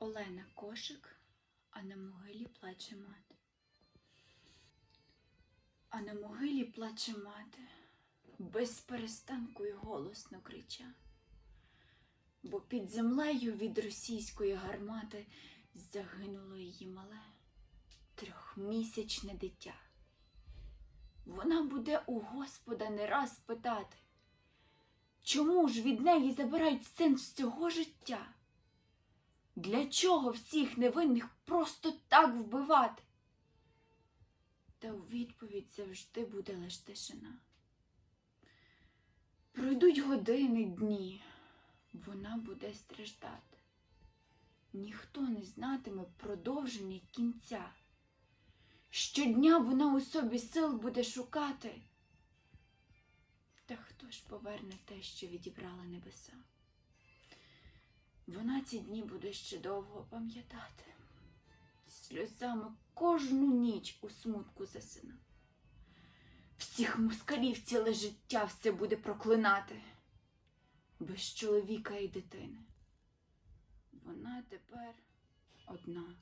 Олена Кошик, а на могилі плаче мати. А на могилі плаче мати, без перестанку й голосно крича. Бо під землею від російської гармати загинуло її мале трьохмісячне дитя. Вона буде у Господа не раз питати, чому ж від неї забирають сенс цього життя? Для чого всіх невинних просто так вбивати? Та у відповідь завжди буде лиш тишина. Пройдуть години, дні, вона буде страждати. Ніхто не знатиме продовження кінця. Щодня вона у собі сил буде шукати. Та хто ж поверне те, що відібрала небеса? Вона ці дні буде ще довго пам'ятати, сльозами кожну ніч у смутку засина. Всіх москалів ціле життя все буде проклинати, без чоловіка і дитини. Вона тепер одна.